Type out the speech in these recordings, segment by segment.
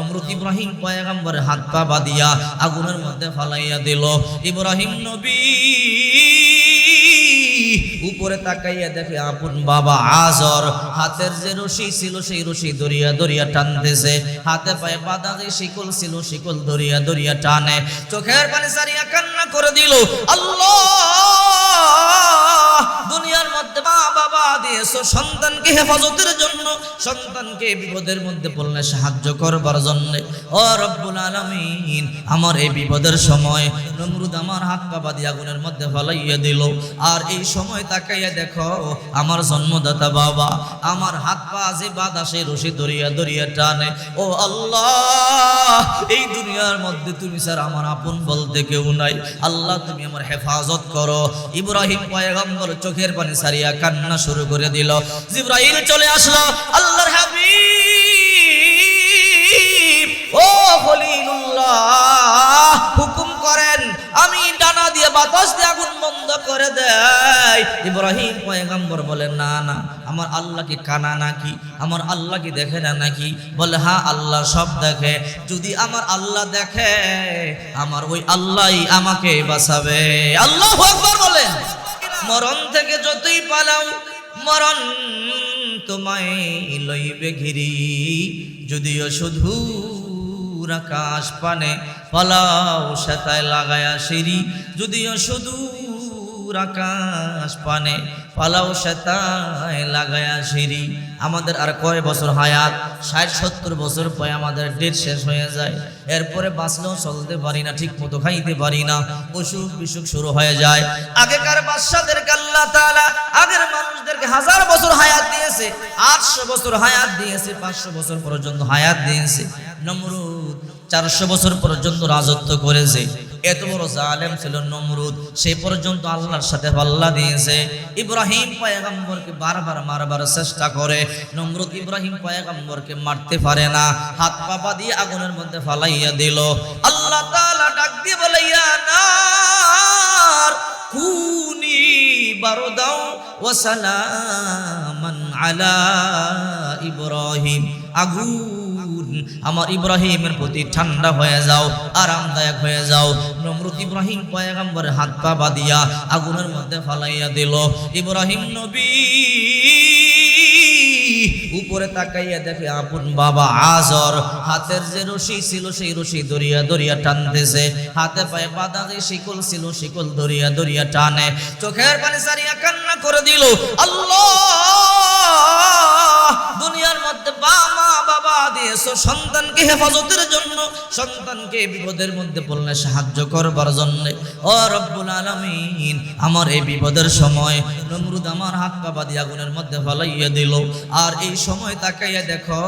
নমরুদ ইব্রাহিম পয়গাম্বরের হাত পা বাঁধিয়া আগুনের মধ্যে ফালাইয়া দিল। ইব্রাহিম নবী, উপরে তাকাইয়া দেখে আপন বাবা আজর হাতের যে রশি ছিল সেই রশি দরিয়া দরিয়া টানতেছে। হাতে পায়ে বাঁধা যে শিকল ছিল, শিকল দরিয়া দরিয়া টানে। চোখের পানি সারিয়া কান্না করে দিল। দিয়েছ সন্তানকে হেফাজতের জন্য। সন্তানকে বিপদের মধ্যে পড়লে সাহায্য করবার জন্য। ও রব্বুল আলামিন, আমার এই বিপদের সময় নমরুদ আমার হাত পা বাঁধি আগুনের মধ্যে ফলাইয়া দিল। আর এই সময় তাকাইয়া দেখো, আমার জন্মদাতা বাবা আমার হাত পা যে বাধা সেই রশি দরিয়া দরিয়া টানে। ও আল্লাহ, এই দুনিয়ার মধ্যে তুমি স্যার আমার আপন বলতে কেউ নাই। আল্লাহ, তুমি আমার হেফাজত করো। ইব্রাহিম পয়গম্বর চোখের পানি সারিয়া কান্না শুরু করে দিল। জিব্রাইল চলে আসলো, আল্লাহর হাবিব। ও খলিলুল্লাহ, হুকুম দিয়ে বাতাস আগুন বন্ধ করে দেয়। ইব্রাহিম পয়গম্বর বলে, না না, আমার আল্লাহ কি কানা নাকি? আমার আল্লাহ কি দেখে না নাকি? বলে হ্যাঁ আল্লাহ সব দেখে। যদি আমার আল্লাহ দেখে, আমার ওই আল্লাহই আমাকে বাঁচাবে। আল্লাহ আকবার বলেন মরণ থেকে যতই পালাও, মরণ তোমায় লইবে ঘিরি। যদিও শুধু আকাশ পানে পালাও সেতায় লাগায়া সিঁড়ি। যদিও শুধু আকাশ পানে, পালাও সেতায় লাগায়া সিঁড়ি। আমাদের আর কয় বছর হায়াত? ষাট, সত্তর বছর পরে আমাদের ডেট শেষ হয়ে যায়। এরপরে বাঁচলেও চলতে পারি না ঠিক মতো খাইতে পারি না। অসুখ বিসুখ শুরু হয়ে যায়। আগেকার বাদশাদেরকে আল্লাহ তালা আগের মানুষদেরকে হাজার বছর হায়াত দিয়েছে, আটশো বছর হায়াত দিয়েছে, পাঁচশো বছর পর্যন্ত হায়াত দিয়েছে। নমরুদ চারশো বছর পর্যন্ত রাজত্ব করেছে। এত বড় জালেম ছিল নমরুদ, সে পর্যন্ত আল্লাহর সাথে পাল্লা দিয়েছে। ইব্রাহিম পয়গম্বরকে বারবার মারবার চেষ্টা করে, নমরুদ ইব্রাহিম পয়গম্বরকে মারতে পারে না। হাত পাপা দিয়ে আগুনের মধ্যে ফালাইয়া দিল। আল্লাহ তাআলা ডাক দিয়ে বলে, ইয়া নার, কুনি বারদাও ওয়া সালামান আলা ইব্রাহিম। আগুন আমার ইব্রাহিমের প্রতি ঠান্ডা হয়ে যাও, আরামদায়ক হয়ে যাও। নমরুদ ইব্রাহিম পয়গম্বরের হাত পা বাঁধিয়া আগুনের মধ্যে ফালাইয়া দিল। ইব্রাহিম নবী, উপরে তাকাইয়া দেখে আপন বাবা আজর হাতের যে রশি ছিল সেই রশি দরিয়া দরিয়া টানতেছে। হাতে পায়ে বাঁধা যে শিকল ছিল শিকল দরিয়া দরিয়া টানে। চোখের পানি সারিয়া কান্না করে দিল, আল্লাহ, দুনিয়ার মধ্যে বাবা দিয়েছ সন্তানকে হেফাজতের জন্য, সন্তানকে বিপদের মধ্যে পড়লে সাহায্য করবার জন্য। ও রব্বুল আলামিন, আমার এই বিপদের সময় নমরুদ আমার হাত পা বাঁধি আগুনের মধ্যে ফলাইয়া দিল। আর এই সময় তাকাইয়া দেখো,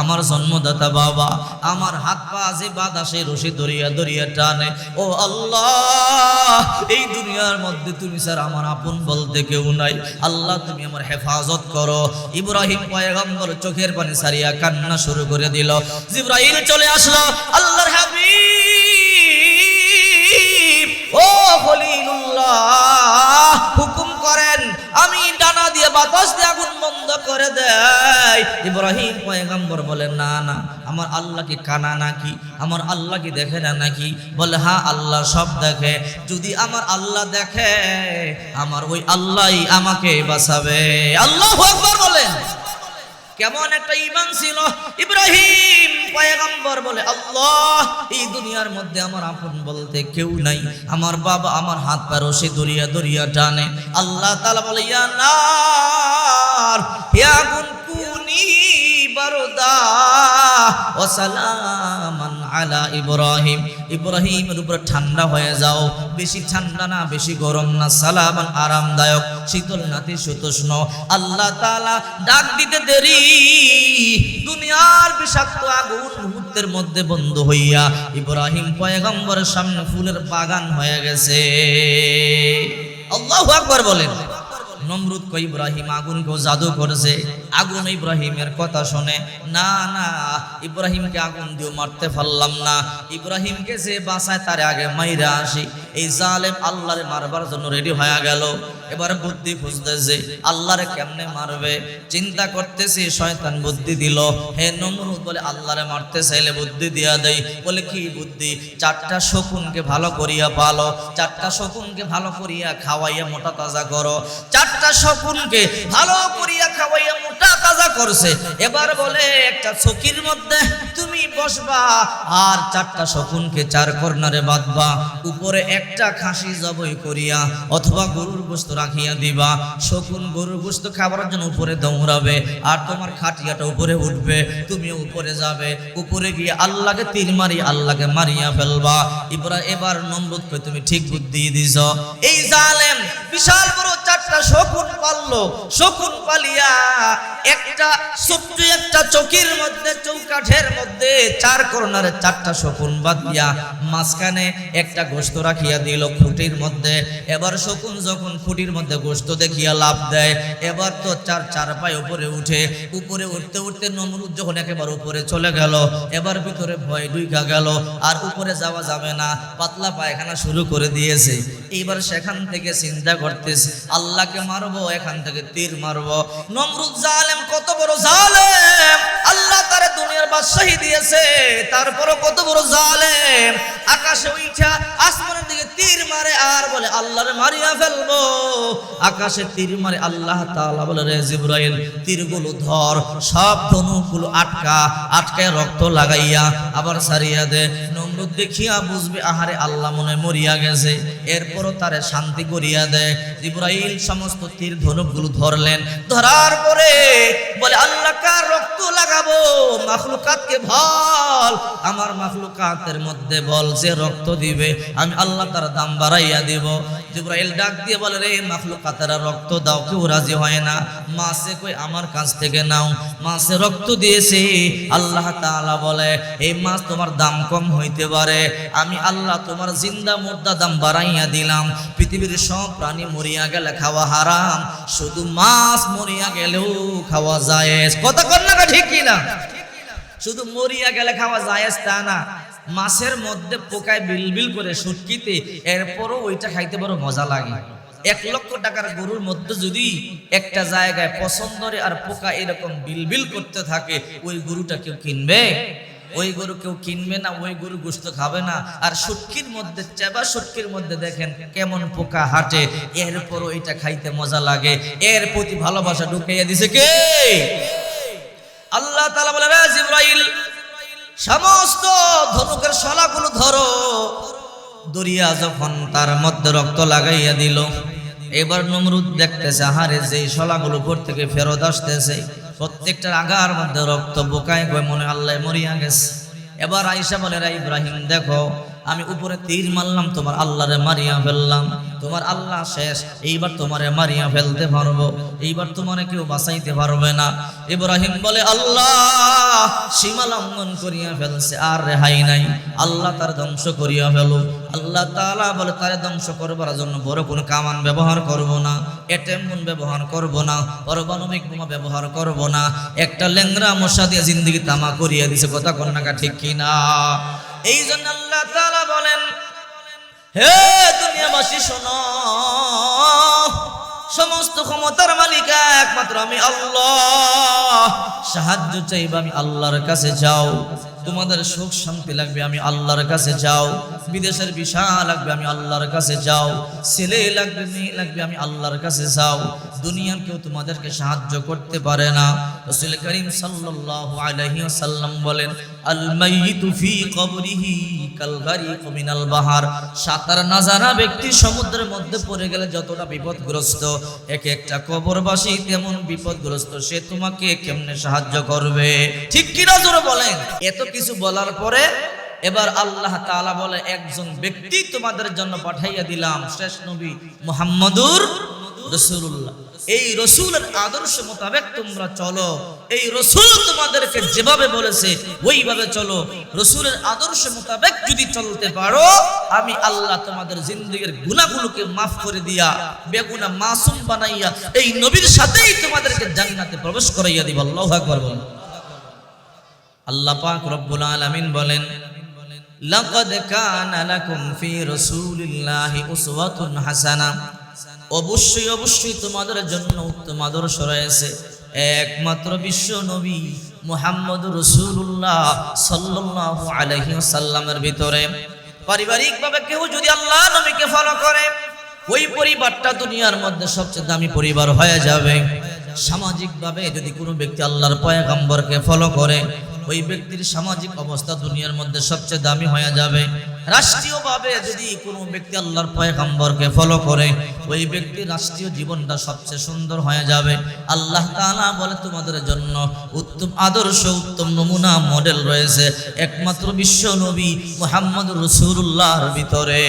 আমার জন্মদাতা বাবা আমার হাত পা যে বাধা সেই রশি দরিয়া দরিয়া টানে। ও আল্লাহ, এই দুনিয়ার মধ্যে তুমি স্যার আমার আপন বলতে কেউ নাই। আল্লাহ, তুমি আমার হেফাজত করো। ইব্রাহিম পয়গম্বর চোখের পানি সারিয়া কান্না শুরু করে দিল। জিব্রাইল চলে আসলো। আল্লাহর হাবিব, ও খলিলুল্লাহ, হুকুম করেন, আমি ডানা দিয়ে বাতাস দিয়ে আগুন বন্ধ করে দেয় ইব্রাহিম পয়গম্বর বলে না না, আমার আল্লাহ কি কানা নাকি? আমার আল্লাহ কি দেখে না নাকি? বলে হ্যাঁ আল্লাহ সব দেখে। যদি আমার আল্লাহ দেখে, আমার ওই আল্লাহই আমাকে বাঁচাবে। আল্লাহ আকবার বলেন। কেমন একটা ইমান ছিল। ইব্রাহিম পয়গম্বর বলে, আল্লাহ, এই দুনিয়ার মধ্যে আমার আপন বলতে কেউ নাই। আমার বাবা আমার হাত পা সে দরিয়া দরিয়া টানে। আল্লাহ তাআলা বলে ইয়া নার ইয়া কুনি বারদা। ইব্রাহিম। ইব্রাহিমের উপর ঠান্ডা হয়ে যাও। বেশি ঠান্ডা না, বেশি গরম না, সালামান আরামদায়ক। শীতল নাতি সুতোষ্ণ। আল্লাহ তাআলা ডাক দিতে দেরি। দুনিয়ার বিষাক্ত আগুন মুহূর্তের মধ্যে বন্ধ হইয়া ইব্রাহিম পয়গম্বরের সামনে ফুলের বাগান হয়ে গেছে। আল্লাহু আকবার বলেন। নমরুদ কই ইব্রাহিম আগুনকে জাদু করেছে? আগুন ইব্রাহিমের কথা শুনে। না না, ইব্রাহিমকে আগুন দিয়ে মারতে পারলাম না। ইব্রাহিমকে যে বাসায় তার আগে মাইরা আসি। এই জালেম আল্লাহরে মারবার জন্য রেডি হয়ে গেল। এবার বুদ্ধি খুঁজতেছে, আল্লাহরে কেমনে মারবে? চিন্তা করতেছে, শয়তান বুদ্ধি দিল। হে নমরুদ বলে, আল্লাহরে মারতে চাইলে বুদ্ধি দিয়া দেয় বলে, কি বুদ্ধি? চারটা শকুনকে ভালো করিয়া পালো। চারটা শকুনকে ভালো করিয়া খাওয়াইয়া মোটা তাজা করো। চারটা শকুনকে ভালো করিয়া খাওয়াইয়া মোটা তাজা করছে। এবার বলে, একটা চকির মধ্যে তুমি বসবা, আর চারটা শকুনকে চার কর্নারে বাঁধবা, উপরে একটা খাসি জবই করিয়া অথবা গরুর গোস্ত রাখিয়া দিবা। শকুন গরুর গোস্ত খাবার জন্য উপরে দৌড়াবে, আর তোমার খাটিয়াটা উপরে উঠবে, তুমি উপরে যাবে। উপরে গিয়ে আল্লাহকে তীর মারি আল্লাহকে মারিয়া ফেলবা। এবার এবার নমরুদকে তুমি ঠিক বুদ্ধি দিছ। এই জালেম, বিশাল পাললো শকুন পালিয়া একটা ছোট্ট একটা চকির মধ্যে, চৌকাঠের মধ্যে চার কর্নারে চারটা শকুন বাঁধিয়া মাঝখানে একটা গোস্ত রাখিয়া দিল খুঁটির মধ্যে। এবার শকুন যখন খুঁটির মধ্যে গোস্ত দেখিয়া লাভ দেয়, এবার তো চার চার পায়ে উপরে উঠে, উপরে উঠতে উঠতে নমরুদ যখন একেবারে উপরে চলে গেল, এবার ভিতরে ভয় ডুইকা গেল, আর উপরে যাওয়া যাবে না, পাতলা পায়খানা শুরু করে দিয়েছে। এইবার সেখান থেকে চিন্তা করতেছে, আল্লাহকে মারবো, এখান থেকে তীর মারবো। নমরুদ জালেম কত বড় জালেম। আল্লাহ তারে দুনিয়ার বাদশাহী দিয়েছে, তারপরও কত বড় জালেম। আকাশে উঠা আসমানের দিকে তীর মারে আর বলে, আল্লাহরে মারিয়া ফেলব। আকাশে তীর মারে আল্লাহ তাআলা বলে, রে জিব্রাইল, তীরগুলো ধর, সব ধনুকগুলো আটকা, আটকায় রক্ত লাগাইয়া আবার সারিয়া দে। নমরুদ দেখিয়া বুঝবে, আহারে আল্লাহ মনে মরিয়া গেছে। এরপরও তারে শান্তি করিয়া দেয় জিব্রাইল সমস্ত তীর ধনুকগুলো ধরলেন। ধরার পরে বলে, আল্লাহ রক্ত লাগাবো? মাখলুকাতকে বল। আমার মাখলুকাতের মধ্যে বল যে রক্ত দিবে, আমি আল্লাহ তার দাম বাড়াইয়া দিব। জিব্রাইল ডাক দিয়ে বলে, রে মাখলুকাতেরা রক্ত দাও, কেউ রাজি হয় না। মাসে কই, আমার কাছ থেকে নাও। মাসে রক্ত দিয়েছে। আল্লাহ তাআলা বলে, এই মাছ তোমার দাম কম হইতে পারে। আমি আল্লাহ তোমার জিন্দা মুর্দা দাম বাড়াইয়া দিলাম। পৃথিবীর সব প্রাণী মরিয়া গেলে খাওয়া হারাম। শুধু মাছ মরিয়া গেলেও খাওয়া যায় কথা না ঠিক কিনা শুধু মরিয়া গেলে খাওয়া যায় তা না, মাছের মধ্যে পোকায় বিলবিল করে সুটকিতে এরপরও ওইটা খাইতে বড় মজা লাগে। এক লক্ষ টাকার গরুর মধ্যে যদি একটা জায়গায় পছন্দরে আর পোকা এরকম বিলবিল করতে থাকে, ওই গরুটা কেউ কিনবে? ওই গরু কেউ কিনবে না, ওই গরু গোস্ত খাবে না। আর সুটকির মধ্যে, চেবা সুটকির মধ্যে দেখেন কেমন পোকা হাঁটে, এরপরও এটা খাইতে মজা লাগে। এর প্রতি ভালোবাসা ঢুকাইয়া দিছে কে? আল্লাহ তালা বলে সমস্ত ধনুকের শলাগুলো ধরো। দরিয়া যখন তার মধ্যে রক্ত লাগাইয়া দিল, এবার নমরুদ দেখতেছে, আহারে যে শলাগুলো উপর থেকে ফেরত আসতেছে, প্রত্যেকটার আগার মধ্যে রক্ত বোকায় গয় মনে আল্লাহ মরিয়া গেছে। এবার আইসা বলে ইব্রাহিম, দেখো আমি উপরে তীর মারলাম, তোমার আল্লাহরে মারিয়া ফেললাম। তোমার আল্লাহ শেষ, এইবার তোমারে মারিয়া ফেলতে পারব, এইবার তোমারে কেউ বাঁচাইতে পারবে না। ইব্রাহিম বলে, আল্লাহ, সীমা লঙ্ঘন করিয়া ফেলছে, আর রেহাই নাই। আল্লাহ তার ধ্বংস করিয়া ফেল আল্লাহ তালা বলে, তার ধ্বংস করবার জন্য বড় কোনো কামান ব্যবহার করব না, এটেম গুণ ব্যবহার করব না, পারমাণবিক বোমা ব্যবহার করব না। একটা লেংরা মশা দিয়ে জিন্দগি তামা করিয়া দিছে, কথা কন্যাকা ঠিক কিনা? এই জন্য আল্লাহ তাআলা বলেন, হে দুনিয়াবাসী শোনো, সমস্ত ক্ষমতার মালিক একমাত্র আমি আল্লাহ। সাহায্য চাইবে আমি আল্লাহর কাছে যাও। তোমাদের সুখ শান্তি লাগবে, আমি আল্লাহর কাছে যাও। বিদেশের ভিসা লাগবে, আমি আল্লাহর কাছে যাও। ছেলে লাগবে, মেয়ে লাগবে, আমি আল্লাহর কাছে যাও। দুনিয়ার কেউ তোমাদেরকে সাহায্য করতে পারে না। রসুল করিম সাল্লাল্লাহু আলাইহি ওয়াসাল্লাম বলেন আল ফি কবরিহি কাল মিনাল বাহার। ব্যক্তি সমুদ্রের মধ্যে পড়ে গেলে যতটা বিপদগ্রস্ত, এক একটা কবরবাসী তেমন বিপদগ্রস্ত, সে তোমাকে কেমনে সাহায্য করবে? ঠিক কি জোরে বলেন? এত কিছু বলার পরে এবার আল্লাহ তাআলা বলে, একজন ব্যক্তি তোমাদের জন্য পাঠাইয়া দিলাম। শেষ নবী মুহাম্মদুর রসুল্লাহ এই রসুলের আদর্শ মোতাবেক তোমরা চলো। এই রসুল তোমাদেরকে যেভাবে বলেছে, ওইভাবে চলো। রসুলের আদর্শ মোতাবেক যদি চলতে পারো, আমি আল্লাহ তোমাদের জিন্দগির গুণাগুলোকে মাফ করে দিয়া, বেগুনা মাসুম বানাইয়া, এই নবীর সাথেই তোমাদেরকে জান্নাতে প্রবেশ করাইয়া দিব। আল্লাহু বলেন। আল্লাহ পাক রব্বুল আলামিন বলেন, লাকাদ কানা লাকুম ফি রাসূলিল্লাহি উসওয়াতুন হাসানা। অবশ্যই অবশ্যই তোমাদের জন্য উত্তম আদর্শ রয়েছে। একমাত্র বিশ্ব নবী মোহাম্মদ রসুল্লাহ সাল্লাহ আলহি সাল্লামের ভিতরে। পারিবারিকভাবে কেউ যদি আল্লাহ নবীকে ফলো করে, ওই পরিবারটা দুনিয়ার মধ্যে সবচেয়ে দামি পরিবার হয়ে যাবে। সামাজিকভাবে যদি কোনো ব্যক্তি আল্লাহর পয়গাম্বরকে ফলো করে, ওই ব্যক্তির সামাজিক অবস্থা দুনিয়ার মধ্যে সবচেয়ে দামি হয়ে যাবে। রাষ্ট্রীয়ভাবে যদি কোনো ব্যক্তি আল্লাহর পয়গাম্বরকে ফলো করে, ওই ব্যক্তির রাষ্ট্রীয় জীবনটা সবচেয়ে সুন্দর হয়ে যাবে। আল্লাহ তাআলা বলে, তোমাদের জন্য উত্তম আদর্শ, উত্তম নমুনা মডেল রয়েছে একমাত্র বিশ্ব নবী মোহাম্মদ রসুল্লাহর ভিতরে।